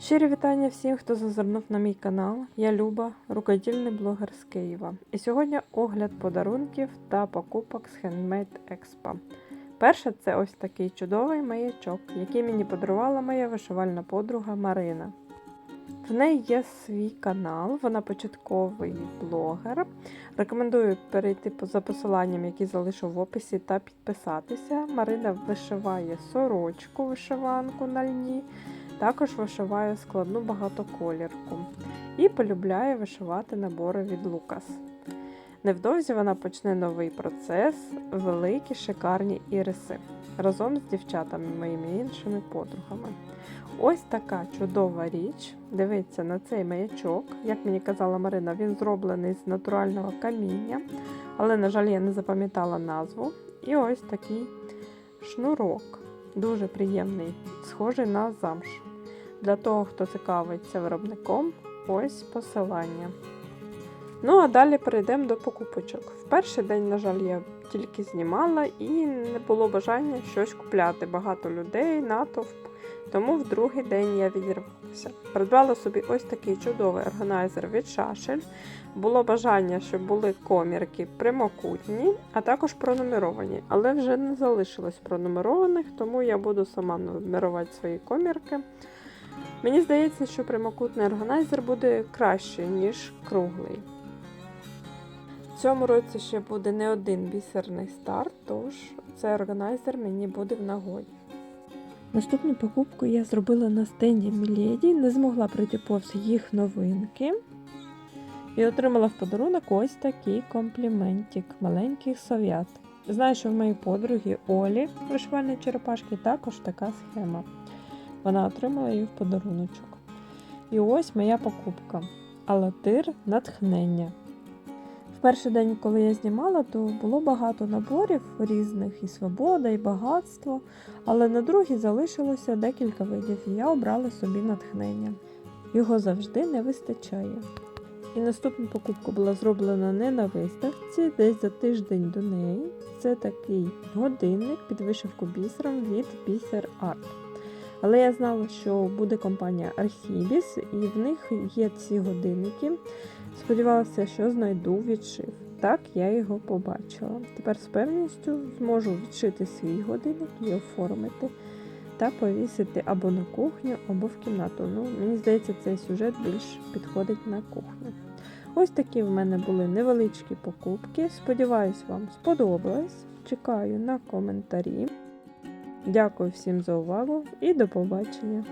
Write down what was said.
Щирі вітання всім, хто зазирнув на мій канал. Я Люба, рукодільний блогер з Києва. І сьогодні огляд подарунків та покупок з Handmade Expo. Перше це ось такий чудовий маячок, який мені подарувала моя вишивальна подруга Марина. В неї є свій канал, вона початковий блогер. Рекомендую перейти за посиланням, які залишу в описі, та підписатися. Марина вишиває сорочку, вишиванку на льні. Також вишиває складну багатоколірку і полюбляє вишивати набори від Лукас. Невдовзі вона почне новий процес, великі шикарні іриси разом з дівчатами, моїми іншими подругами. Ось така чудова річ. Дивіться на цей маячок. Як мені казала Марина, він зроблений з натурального каміння, але, на жаль, я не запам'ятала назву. І ось такий шнурок. Дуже приємний, схожий на замш. Для того, хто цікавиться виробником, ось посилання. Ну, а далі перейдемо до покупочок. В перший день, на жаль, я тільки знімала і не було бажання щось купляти. Багато людей, натовп. Тому в другий день я відірвалася. Придбала собі ось такий чудовий органайзер від шашель. Було бажання, щоб були комірки прямокутні, а також пронумеровані, але вже не залишилось пронумерованих, тому я буду сама нумерувати свої комірки. Мені здається, що прямокутний органайзер буде краще, ніж круглий. В цьому році ще буде не один бісерний старт, тож цей органайзер мені буде в нагоді. Наступну покупку я зробила на стенді Міледі, не змогла пройти повз їх новинки. І отримала в подарунок ось такий компліментик маленьких сов'ят. Знаю, що в моїй подруги Олі вишивальної черепашки також така схема. Вона отримала її в подаруночок. І ось моя покупка. Алатир натхнення. В перший день, коли я знімала, то було багато наборів різних, і свобода, і багатство. Але на другій залишилося декілька видів, і я обрала собі натхнення. Його завжди не вистачає. І наступна покупка була зроблена не на виставці, десь за тиждень до неї. Це такий годинник під вишивку бісером від Бісер Арт. Але я знала, що буде компанія Archibis, і в них є ці годинники. Сподівалася, що знайду відшив. Так я його побачила. Тепер з певністю зможу відшити свій годинник і оформити та повісити або на кухню, або в кімнату. Ну, мені здається, цей сюжет більш підходить на кухню. Ось такі в мене були невеличкі покупки. Сподіваюсь, вам сподобалось. Чекаю на коментарі. Дякую всім за увагу і до побачення!